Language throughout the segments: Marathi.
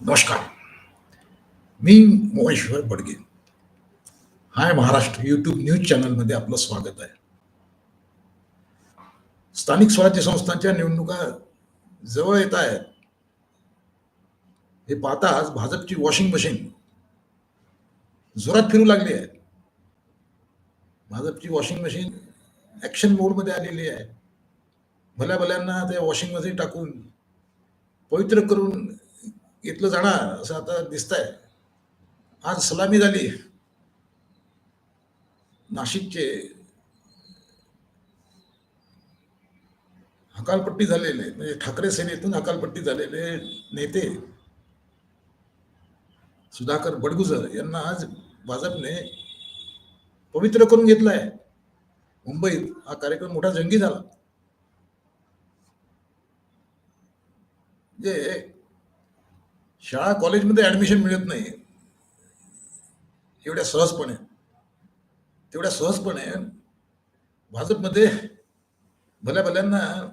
नमस्कार. मी Moheshwar Badge. Hi Maharashtra YouTube news चॅनलमध्ये आपलं स्वागत आहे. स्थानिक स्वराज्य संस्थांच्या निवडणुका जवळ येत आहेत. हे पाहताच भाजपची वॉशिंग मशीन जोरात फिरू लागली आहे. भाजपची वॉशिंग मशीन ऍक्शन मोडमध्ये आलेली आहे. भल्या भल्यांना त्या वॉशिंग मशीन टाकून पवित्र करून घेतलं जाणार असं आता दिसतंय. आज सलामी झाली. नाशिकचे हकालपट्टी झालेले म्हणजे ठाकरे सेनेतून हकालपट्टी झालेले नेते सुधाकर बडगुजर यांना आज भाजपने पवित्र करून घेतलाय. मुंबईत हा कार्यक्रम मोठा जंगी झाला. जे शाळा कॉलेजमध्ये ऍडमिशन मिळत नाही. एवढ्या सहजपणे. तेवढ्या सहजपणे भाजपमध्ये भल्या भल्यांना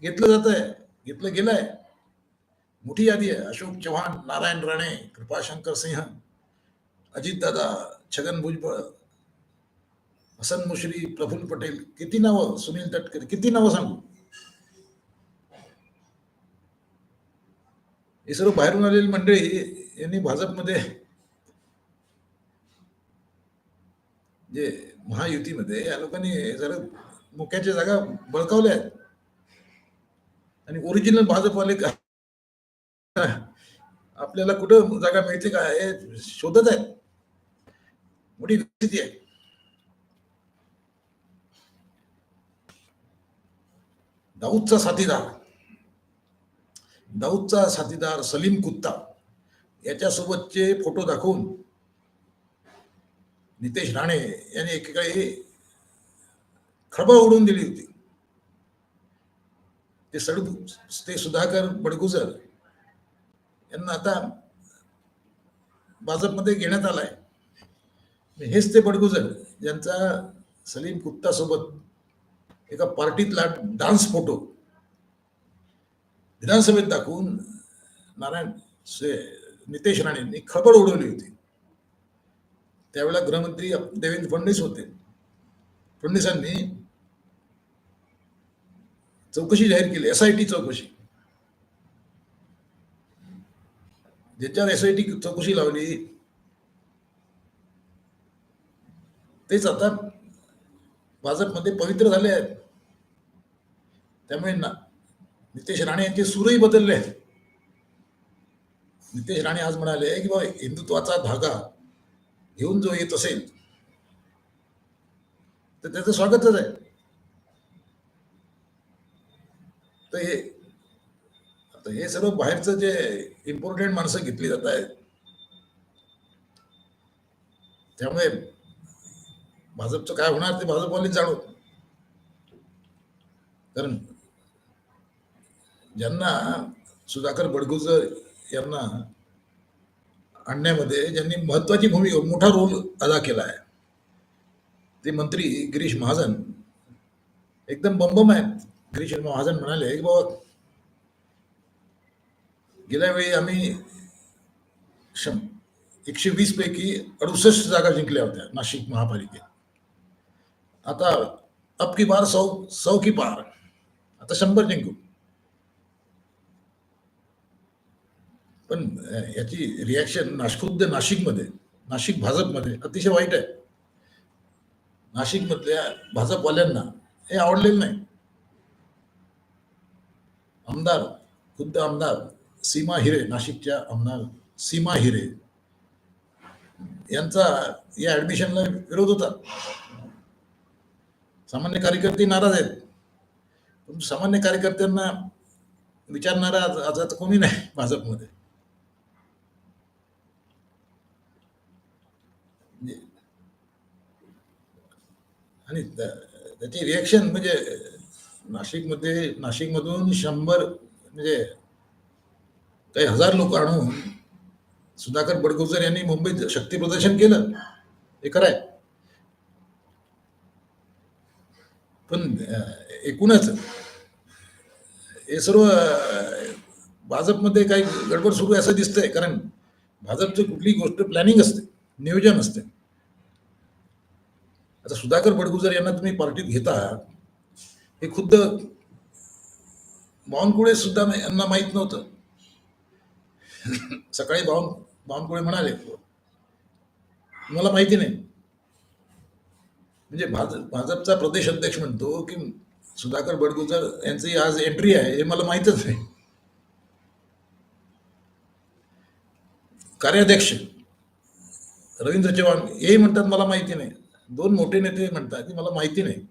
घेतलं जात आहे घेतलं गेलंय. मोठी यादी आहे. अशोक चव्हाण नारायण राणे कृपाशंकर सिंह अजितदादा छगन भुजबळ हसन मुश्री प्रफुल्ल पटेल. किती नावं? सुनील तटकरे. किती नावं सांगू? हे सर्व बाहेरून आलेली मंडळी यांनी भाजपमध्ये जे महायुतीमध्ये या लोकांनी जरा मुख्याच्या जागा बळकावल्या आहेत. आणि ओरिजिनल भाजपवाले का आपल्याला कुठं जागा मिळते का हे शोधत आहेत. मोठी स्थिती आहे. दाऊदचा साथीदार दाऊदचा साथीदार सलीम कुत्ता याच्यासोबतचे फोटो दाखवून नितेश राणे यांनी एकेकाळी खळबळ उडून दिली होती. ते सड ते सुधाकर बडगुजर यांना आता भाजपमध्ये घेण्यात आलाय. हेच ते बडगुजर ज्यांचा सलीम कुत्ता सोबत एका पार्टीतला डान्स फोटो विधानसभेत दाखवून नारायण नितेश राणेंनी खबर उडवली होती. त्यावेळेला गृहमंत्री देवेंद्र फडणवीस होते. फडणवीसांनी चौकशी जाहीर केली एस आय टी चौकशी. ज्याच्यावर एस आय टी चौकशी लावली तेच आता भाजपमध्ये पवित्र झाले आहेत. त्यामुळे ना नितेश राणे यांचे सूरही बदलले आहेत. नितेश राणे आज म्हणाले की बाबा हिंदुत्वाचा धागा घेऊन जो येत असेल तर त्याचं स्वागतच आहे. तर हे आता हे सर्व बाहेरचं जे इम्पॉर्टंट माणसं घेतली जात आहेत त्यामुळे भाजपचं काय होणार ते भाजपवाले जाणवत कारण ज्यांना सुधाकर बडगुजर यांना आणण्यामध्ये ज्यांनी महत्वाची भूमिका मोठा रोल अदा केला आहे. ते मंत्री गिरीश महाजन एकदम बंबम आहेत. गिरीश महाजन म्हणाले की बाबा गेल्या वेळी आम्ही शं एकशे वीस पैकी अडुसष्ट जागा जिंकल्या होत्या नाशिक महापालिकेत. आता अब की बार सौ सौ की पार. आता शंभर जिंकू. पण याची रिॲक्शन नाशखुद्द नाशिकमध्ये नाशिक भाजपमध्ये अतिशय वाईट आहे. नाशिकमधल्या भाजपवाल्यांना हे आवडलेलं नाही. आमदार खुद्द आमदार सीमा हिरे नाशिकच्या आमदार सीमा हिरे यांचा या ऍडमिशनला विरोध होता. सामान्य कार्यकर्ते नाराज आहेत. पण सामान्य कार्यकर्त्यांना विचारणारा आज आता कोणी नाही भाजपमध्ये. आणि त्याची रिॲक्शन म्हणजे नाशिकमध्ये नाशिकमधून शंभर म्हणजे काही हजार लोक आणून सुधाकर बडगुजर यांनी मुंबईत शक्ती प्रदर्शन केलं. हे खरंय पण एकूणच हे सर्व भाजपमध्ये काही गडबड सुरू आहे असं दिसतंय. कारण भाजपची कुठली गोष्ट प्लॅनिंग असते नियोजन असते. आता सुधाकर बडगुजर यांना तुम्ही पार्टीत घेता हे खुद्द बावनकुळे सुद्धा यांना माहीत नव्हतं. सकाळी बावन बावनकुळे म्हणाले मला माहिती नाही. म्हणजे भाजप भाजपचा प्रदेश अध्यक्ष म्हणतो की सुधाकर बडगुजर यांची आज एंट्री आहे हे मला माहीतच नाही. कार्याध्यक्ष रवींद्र चव्हाण हेही म्हणतात मला माहिती नाही. दोन मोठे नेते म्हणतात की मला माहिती नाही.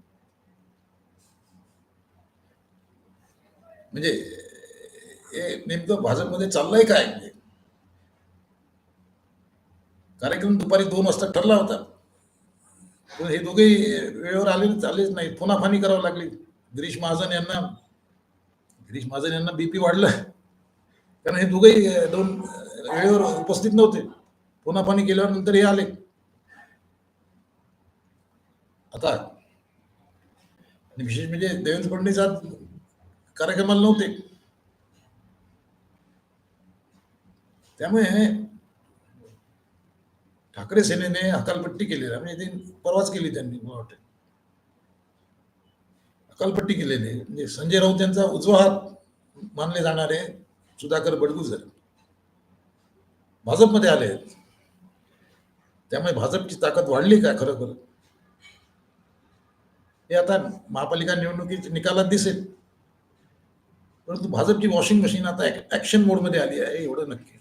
म्हणजे हे नेमकं भाजपमध्ये चाललंय काय? म्हणजे कार्यक्रम दुपारी दोन वाजता ठरला होता. पण हे दोघेही वेळेवर आले आलेच नाही. फोनाफानी करावं लागली. गिरीश महाजन यांना गिरीश महाजन यांना बीपी वाढलं. कारण हे दोघेही दोन वेळेवर उपस्थित नव्हते. फोनाफानी केल्यानंतर हे आले. आता विशेष म्हणजे देवेंद्र फडणवीस आज कार्यक्रमाला नव्हते त्यामुळे ठाकरे सेनेने हकालपट्टी केली आहे. म्हणजे परवाच केली त्यांनी मला वाटतं हकालपट्टी केलेली आहे. म्हणजे संजय राऊत यांचा उजवा हात मानले जाणारे सुधाकर बडगुजर भाजपमध्ये आले आहेत त्यामुळे भाजपची ताकद वाढली काय खरोखर हे आता महापालिका निवडणुकीच्या निकालात दिसेल. परंतु भाजपची वॉशिंग मशीन आता ऍक्शन मोडमध्ये आली आहे एवढं नक्की.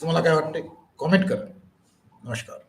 तुम्हाला काय वाटते कॉमेंट करा. नमस्कार.